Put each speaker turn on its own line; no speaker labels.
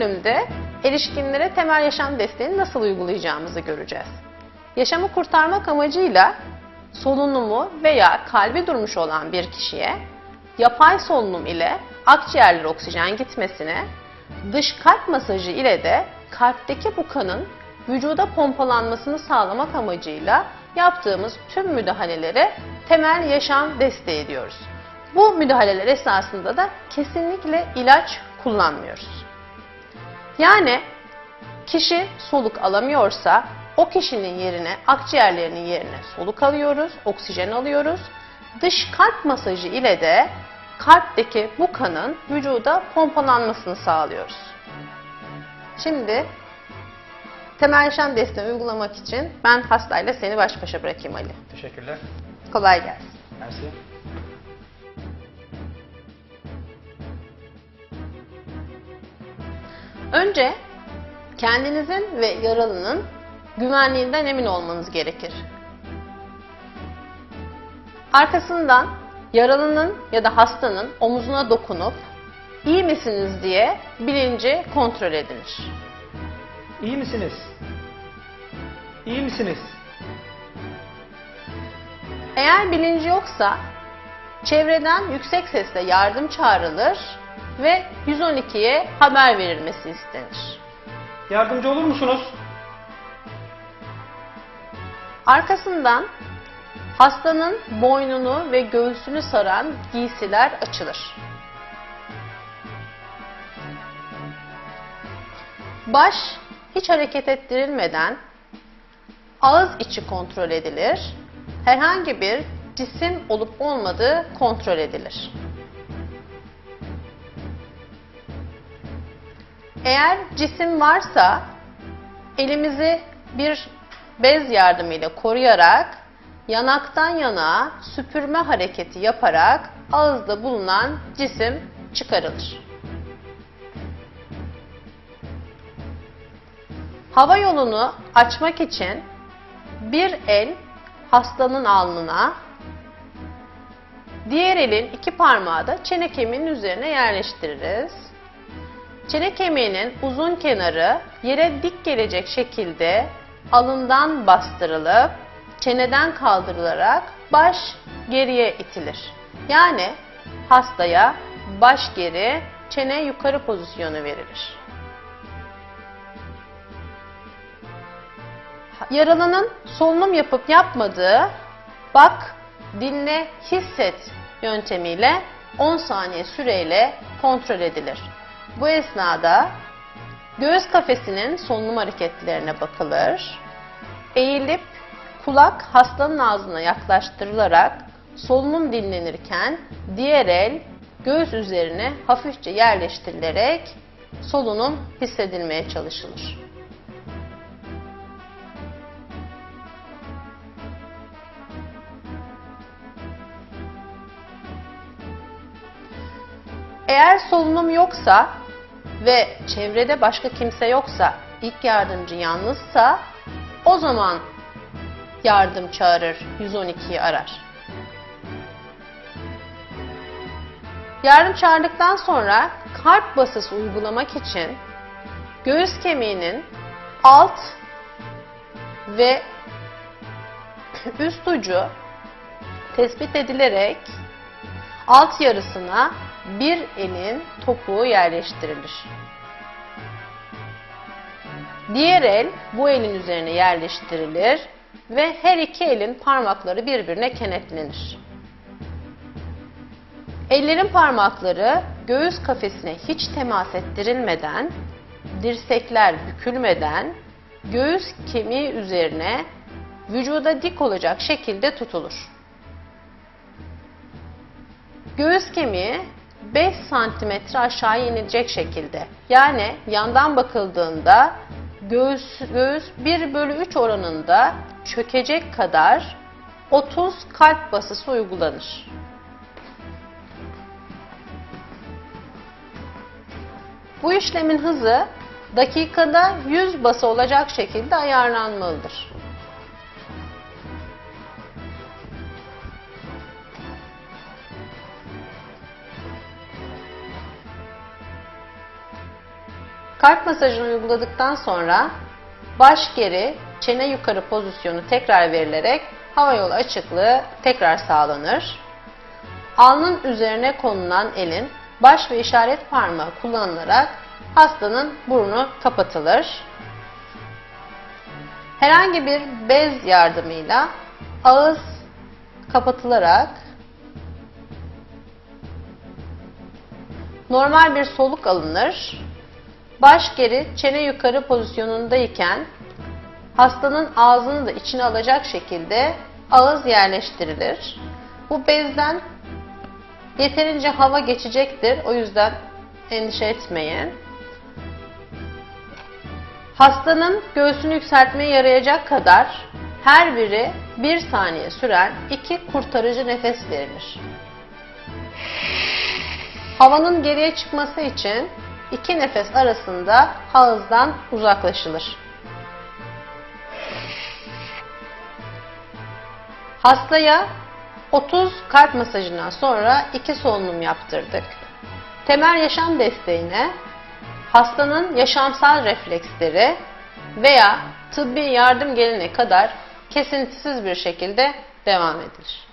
bölümde erişkinlere temel yaşam desteğini nasıl uygulayacağımızı göreceğiz. Yaşamı kurtarmak amacıyla solunumu veya kalbi durmuş olan bir kişiye yapay solunum ile akciğerlere oksijen gitmesine, dış kalp masajı ile de kalpteki bu kanın vücuda pompalanmasını sağlamak amacıyla yaptığımız tüm müdahalelere temel yaşam desteği diyoruz. Bu müdahaleler esnasında da kesinlikle ilaç kullanmıyoruz. Yani kişi soluk alamıyorsa o kişinin yerine akciğerlerinin yerine soluk alıyoruz, oksijen alıyoruz. Dış kalp masajı ile de kalpteki bu kanın vücuda pompalanmasını sağlıyoruz. Şimdi temel yaşam desteği uygulamak için ben hastayla seni baş başa bırakayım Ali.
Teşekkürler.
Kolay gelsin.
Mersi.
Önce kendinizin ve yaralının güvenliğinden emin olmanız gerekir. Arkasından yaralının ya da hastanın omuzuna dokunup iyi misiniz diye bilinci kontrol edilir.
İyi misiniz? İyi misiniz?
Eğer bilinci yoksa çevreden yüksek sesle yardım çağrılır ve 112'ye haber verilmesi istenir.
Yardımcı olur musunuz?
Arkasından hastanın boynunu ve göğsünü saran giysiler açılır. Baş hiç hareket ettirilmeden ağız içi kontrol edilir. Herhangi bir cisim olup olmadığı kontrol edilir. Eğer cisim varsa elimizi bir bez yardımıyla koruyarak yanaktan yana süpürme hareketi yaparak ağızda bulunan cisim çıkarılır. Hava yolunu açmak için bir el hastanın alnına, diğer elin iki parmağı da çene kemiğinin üzerine yerleştiririz. Çene kemiğinin uzun kenarı yere dik gelecek şekilde alından bastırılıp çeneden kaldırılarak baş geriye itilir. Yani hastaya baş geri, çene yukarı pozisyonu verilir. Yaralının solunum yapıp yapmadığı bak, dinle, hisset yöntemiyle 10 saniye süreyle kontrol edilir. Bu esnada göğüs kafesinin solunum hareketlerine bakılır. Eğilip kulak hastanın ağzına yaklaştırılarak solunum dinlenirken diğer el göğüs üzerine hafifçe yerleştirilerek solunum hissedilmeye çalışılır. Eğer solunum yoksa ve çevrede başka kimse yoksa, ilk yardımcı yalnızsa o zaman yardım çağırır, 112'yi arar. Yardım çağırdıktan sonra kalp basısı uygulamak için göğüs kemiğinin alt ve üst ucu tespit edilerek alt yarısına bir elin topuğu yerleştirilir. Diğer el bu elin üzerine yerleştirilir ve her iki elin parmakları birbirine kenetlenir. Ellerin parmakları göğüs kafesine hiç temas ettirilmeden, dirsekler bükülmeden göğüs kemiği üzerine vücuda dik olacak şekilde tutulur. Göğüs kemiği 5 santimetre aşağı inilecek şekilde. Yani yandan bakıldığında göğüs, göğüs 1 bölü 3 oranında çökecek kadar 30 kalp basısı uygulanır. Bu işlemin hızı dakikada 100 bası olacak şekilde ayarlanmalıdır. Kalp masajını uyguladıktan sonra baş geri, çene yukarı pozisyonu tekrar verilerek hava yolu açıklığı tekrar sağlanır. Alnın üzerine konulan elin baş ve işaret parmağı kullanılarak hastanın burnu kapatılır. Herhangi bir bez yardımıyla ağız kapatılarak normal bir soluk alınır. Baş geri, çene yukarı pozisyonundayken hastanın ağzını da içine alacak şekilde ağız yerleştirilir. Bu bezden yeterince hava geçecektir. O yüzden endişe etmeyin. Hastanın göğsünü yükseltmeye yarayacak kadar her biri bir saniye süren iki kurtarıcı nefes verilir. Havanın geriye çıkması için iki nefes arasında ağızdan uzaklaşılır. Hastaya 30 kalp masajından sonra iki solunum yaptırdık. Temel yaşam desteğine hastanın yaşamsal refleksleri veya tıbbi yardım gelene kadar kesintisiz bir şekilde devam edilir.